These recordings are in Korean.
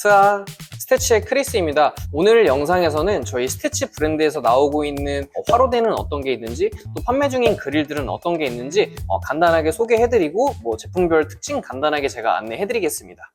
스아 스태치의 크리스입니다. 오늘 영상에서는 저희 스태치 브랜드에서 나오고 있는 어, 화로대는 어떤 게 있는지 또 판매 중인 그릴들은 어떤 게 있는지 어, 간단하게 소개해드리고 뭐 제품별 특징 간단하게 제가 안내해드리겠습니다.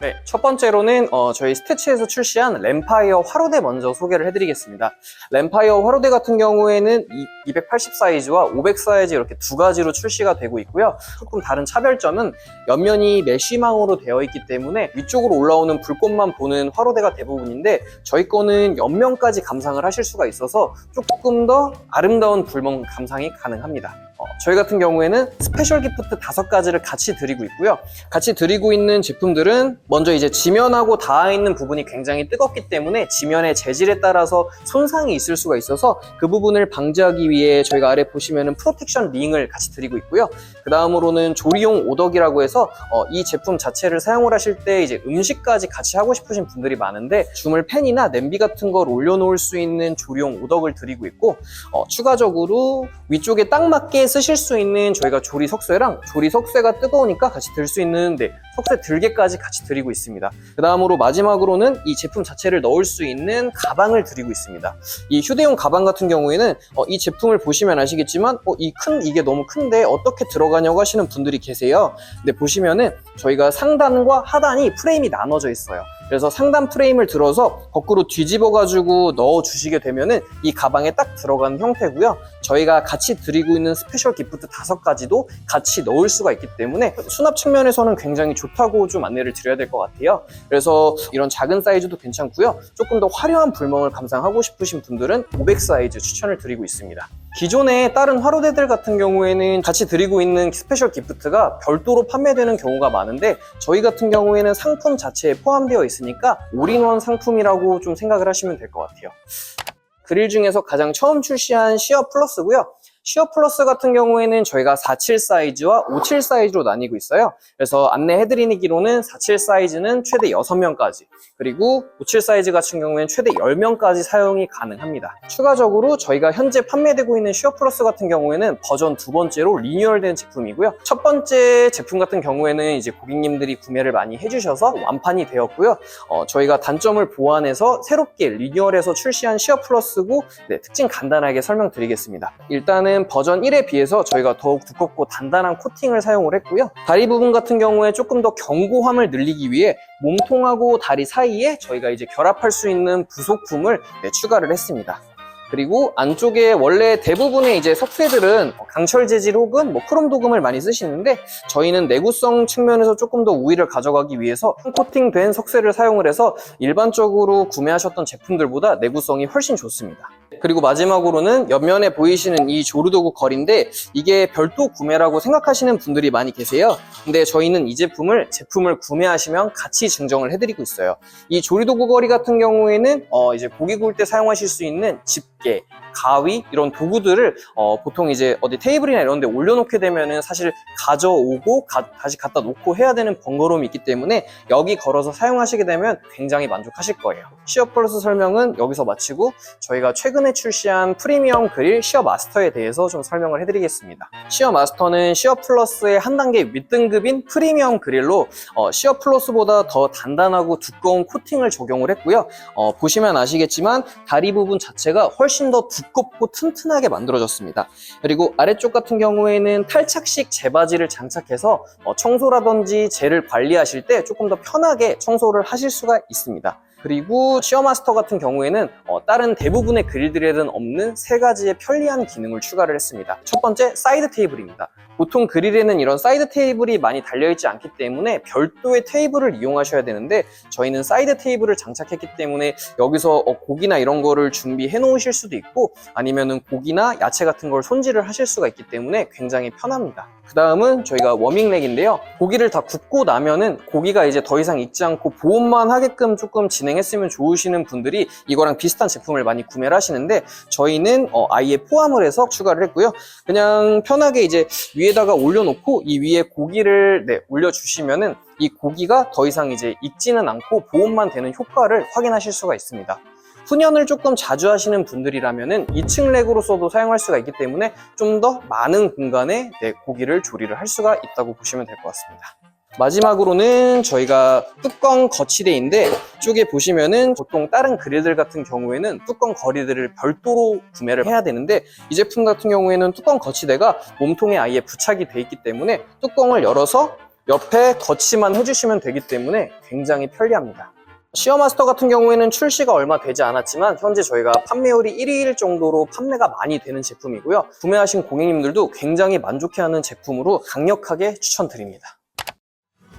네, 첫 번째로는 어, 저희 스태치에서 출시한 램파이어 화로대 먼저 소개를 해드리겠습니다. 램파이어 화로대 같은 경우에는 이280 사이즈와 500 사이즈 이렇게 두 가지로 출시가 되고 있고요. 조금 다른 차별점은 옆면이 메쉬망으로 되어 있기 때문에 위쪽으로 올라오는 불꽃만 보는 화로대가 대부분인데 저희 거는 옆면까지 감상을 하실 수가 있어서 조금 더 아름다운 불멍 감상이 가능합니다. 어, 저희 같은 경우에는 스페셜 기프트 다섯 가지를 같이 드리고 있고요. 같이 드리고 있는 제품들은 먼저 이제 지면하고 닿아 있는 부분이 굉장히 뜨겁기 때문에 지면의 재질에 따라서 손상이 있을 수가 있어서 그 부분을 방지하기 위해 저희가 아래 보시면은 프로텍션 링을 같이 드리고 있고요. 그 다음으로는 조리용 오덕이라고 해서 어, 이 제품 자체를 사용을 하실 때 이제 음식까지 같이 하고 싶으신 분들이 많은데 주물 팬이나 냄비 같은 걸 올려놓을 수 있는 조리용 오덕을 드리고 있고 어, 추가적으로 위쪽에 딱 맞게 쓰실 수 있는 저희가 조리 석쇠랑 조리 석쇠가 뜨거우니까 같이 들 수 있는 네, 석쇠 들개까지 같이 드리고 있습니다. 그 다음으로 마지막으로는 이 제품 자체를 넣을 수 있는 가방을 드리고 있습니다. 이 휴대용 가방 같은 경우에는 어, 이 제품을 보시면 아시겠지만 어, 이 큰 이게 너무 큰데 어떻게 들어가냐고 하시는 분들이 계세요. 근데 보시면은 저희가 상단과 하단이 프레임이 나눠져 있어요. 그래서 상단 프레임을 들어서 거꾸로 뒤집어 가지고 넣어 주시게 되면은 이 가방에 딱 들어가는 형태고요. 저희가 같이 드리고 있는 스페셜 기프트 다섯 가지도 같이 넣을 수가 있기 때문에 수납 측면에서는 굉장히 좋다고 좀 안내를 드려야 될 것 같아요. 그래서 이런 작은 사이즈도 괜찮고요. 조금 더 화려한 불멍을 감상하고 싶으신 분들은 500 사이즈 추천을 드리고 있습니다. 기존의 다른 화로대들 같은 경우에는 같이 드리고 있는 스페셜 기프트가 별도로 판매되는 경우가 많은데 저희 같은 경우에는 상품 자체에 포함되어 있으니까 올인원 상품이라고 좀 생각을 하시면 될 것 같아요. 그릴 중에서 가장 처음 출시한 시어 플러스고요. 시어 플러스 같은 경우에는 저희가 47 사이즈와 57 사이즈로 나뉘고 있어요. 그래서 안내해드리기로는 47 사이즈는 최대 6명까지, 그리고 57 사이즈 같은 경우에는 최대 10명까지 사용이 가능합니다. 추가적으로 저희가 현재 판매되고 있는 시어 플러스 같은 경우에는 버전 두 번째로 리뉴얼된 제품이고요. 첫 번째 제품 같은 경우에는 이제 고객님들이 구매를 많이 해주셔서 완판이 되었고요. 어, 저희가 단점을 보완해서 새롭게 리뉴얼해서 출시한 시어 플러스고 네, 특징 간단하게 설명드리겠습니다. 일단은 버전 1에 비해서 저희가 더욱 두껍고 단단한 코팅을 사용을 했고요. 다리 부분 같은 경우에 조금 더 견고함을 늘리기 위해 몸통하고 다리 사이에 저희가 이제 결합할 수 있는 부속품을 네, 추가를 했습니다. 그리고 안쪽에 원래 대부분의 이제 석쇠들은 강철 재질 혹은 뭐 크롬 도금을 많이 쓰시는데 저희는 내구성 측면에서 조금 더 우위를 가져가기 위해서 코팅된 석쇠를 사용을 해서 일반적으로 구매하셨던 제품들보다 내구성이 훨씬 좋습니다. 그리고 마지막으로는 옆면에 보이시는 이 조르도구 걸인데 이게 별도 구매라고 생각하시는 분들이 많이 계세요. 근데 저희는 이 제품을 제품을 구매하시면 같이 증정을 해드리고 있어요. 이 조리도구 거리 같은 경우에는 어 이제 고기 구울 때 사용하실 수 있는 집게, 가위 이런 도구들을 어 보통 이제 어디 테이블이나 이런 데 올려놓게 되면은 사실 가져오고 가- 다시 갖다 놓고 해야 되는 번거로움이 있기 때문에 여기 걸어서 사용하시게 되면 굉장히 만족하실 거예요. 시어 플러스 설명은 여기서 마치고 저희가 최근 에 출시한 프리미엄 그릴 시어 마스터에 대해서 좀 설명을 해드리겠습니다. 시어 마스터는 시어 플러스의 한 단계 윗등급인 프리미엄 그릴로 어, 시어 플러스보다 더 단단하고 두꺼운 코팅을 적용을 했고요. 어, 보시면 아시겠지만 다리 부분 자체가 훨씬 더 두껍고 튼튼하게 만들어졌습니다. 그리고 아래쪽 같은 경우에는 탈착식 재바지를 장착해서 어, 청소라든지 재를 관리하실 때 조금 더 편하게 청소를 하실 수가 있습니다. 그리고 시어마스터 같은 경우에는 어, 다른 대부분의 그릴들에는 없는 세 가지의 편리한 기능을 추가를 했습니다. 첫 번째, 사이드 테이블입니다. 보통 그릴에는 이런 사이드 테이블이 많이 달려있지 않기 때문에 별도의 테이블을 이용하셔야 되는데 저희는 사이드 테이블을 장착했기 때문에 여기서 어, 고기나 이런 거를 준비해 놓으실 수도 있고 아니면은 고기나 야채 같은 걸 손질을 하실 수가 있기 때문에 굉장히 편합니다. 그 다음은 저희가 워밍렉인데요. 고기를 다 굽고 나면은 고기가 이제 더 이상 익지 않고 보온만 하게끔 조금 진행했으면 좋으시는 분들이 이거랑 비슷한 제품을 많이 구매를 하시는데 저희는 어, 아예 포함을 해서 추가를 했고요. 그냥 편하게 이제 위에다가 올려놓고 이 위에 고기를 네, 올려주시면은 이 고기가 더 이상 이제 익지는 않고 보온만 되는 효과를 확인하실 수가 있습니다. 훈연을 조금 자주 하시는 분들이라면은 2층 렉으로서도 사용할 수가 있기 때문에 좀 더 많은 공간에 네, 고기를 조리를 할 수가 있다고 보시면 될 것 같습니다. 마지막으로는 저희가 뚜껑 거치대인데 이쪽에 보시면은 보통 다른 그릴들 같은 경우에는 뚜껑 거리들을 별도로 구매를 해야 되는데 이 제품 같은 경우에는 뚜껑 거치대가 몸통에 아예 부착이 돼 있기 때문에 뚜껑을 열어서 옆에 거치만 해주시면 되기 때문에 굉장히 편리합니다. 시어마스터 같은 경우에는 출시가 얼마 되지 않았지만 현재 저희가 판매율이 1위일 정도로 판매가 많이 되는 제품이고요. 구매하신 고객님들도 굉장히 만족해하는 제품으로 강력하게 추천드립니다.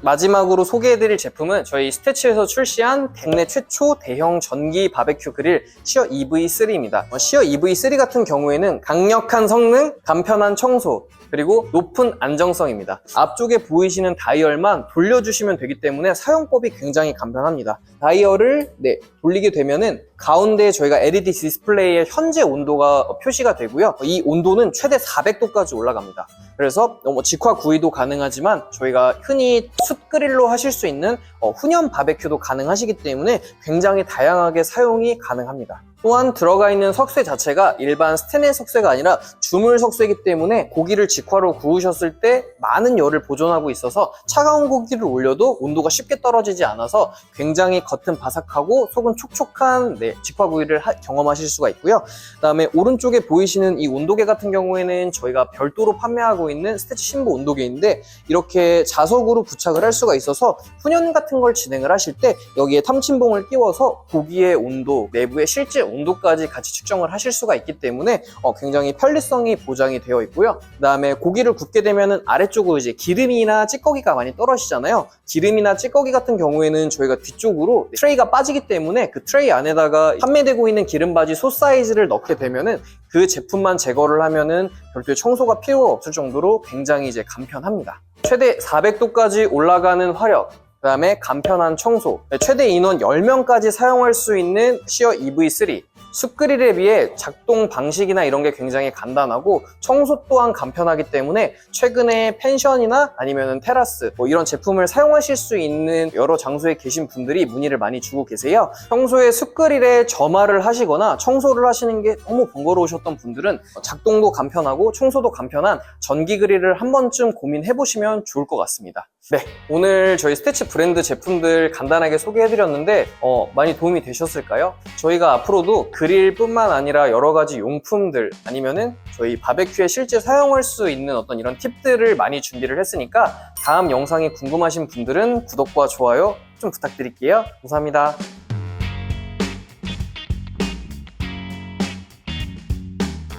마지막으로 소개해드릴 제품은 저희 스태치에서 출시한 국내 최초 대형 전기 바베큐 그릴 시어 EV3입니다. 시어 EV3 같은 경우에는 강력한 성능, 간편한 청소, 그리고 높은 안정성입니다. 앞쪽에 보이시는 다이얼만 돌려주시면 되기 때문에 사용법이 굉장히 간편합니다. 다이얼을 네, 돌리게 되면은 가운데 저희가 LED 디스플레이에 현재 온도가 표시가 되고요. 이 온도는 최대 400도까지 올라갑니다. 그래서 뭐 직화 구이도 가능하지만 저희가 흔히 숯그릴로 하실 수 있는 어, 훈연 바베큐도 가능하시기 때문에 굉장히 다양하게 사용이 가능합니다. 또한 들어가 있는 석쇠 자체가 일반 스테인레스 석쇠가 아니라 주물 석쇠이기 때문에 고기를 직화로 구우셨을 때 많은 열을 보존하고 있어서 차가운 고기를 올려도 온도가 쉽게 떨어지지 않아서 굉장히 겉은 바삭하고 속은 촉촉한 네, 직화 구이를 하- 경험하실 수가 있고요. 그다음에 오른쪽에 보이시는 이 온도계 같은 경우에는 저희가 별도로 판매하고 있는 스태치 신보 온도계인데 이렇게 자석으로 부착을 할 수가 있어서 훈연 같은 걸 진행을 하실 때 여기에 탐침봉을 끼워서 고기의 온도, 내부의 실제 온도까지 같이 측정을 하실 수가 있기 때문에 어, 굉장히 편리성이 보장이 되어 있고요. 그다음에 고기를 굽게 되면은 아래쪽으로 이제 기름이나 찌꺼기가 많이 떨어지잖아요. 기름이나 찌꺼기 같은 경우에는 저희가 뒤쪽으로 트레이가 빠지기 때문에 그 트레이 안에다가 판매되고 있는 기름바지 소 사이즈를 넣게 되면은 그 제품만 제거를 하면은 별도의 청소가 필요가 없을 정도로 굉장히 이제 간편합니다. 최대 400도까지 올라가는 화력, 그 다음에 간편한 청소, 최대 인원 10명까지 사용할 수 있는 시어 EV3, 숯그릴에 비해 작동 방식이나 이런 게 굉장히 간단하고 청소 또한 간편하기 때문에 최근에 펜션이나 아니면 테라스 뭐 이런 제품을 사용하실 수 있는 여러 장소에 계신 분들이 문의를 많이 주고 계세요. 평소에 숯그릴에 점화를 하시거나 청소를 하시는 게 너무 번거로우셨던 분들은 작동도 간편하고 청소도 간편한 전기 그릴을 한 번쯤 고민해 보시면 좋을 것 같습니다. 네, 오늘 저희 스태치 브랜드 제품들 간단하게 소개해드렸는데 어, 많이 도움이 되셨을까요? 저희가 앞으로도 그릴뿐만 아니라 여러 가지 용품들 아니면은 저희 바베큐에 실제 사용할 수 있는 어떤 이런 팁들을 많이 준비를 했으니까 다음 영상이 궁금하신 분들은 구독과 좋아요 좀 부탁드릴게요. 감사합니다.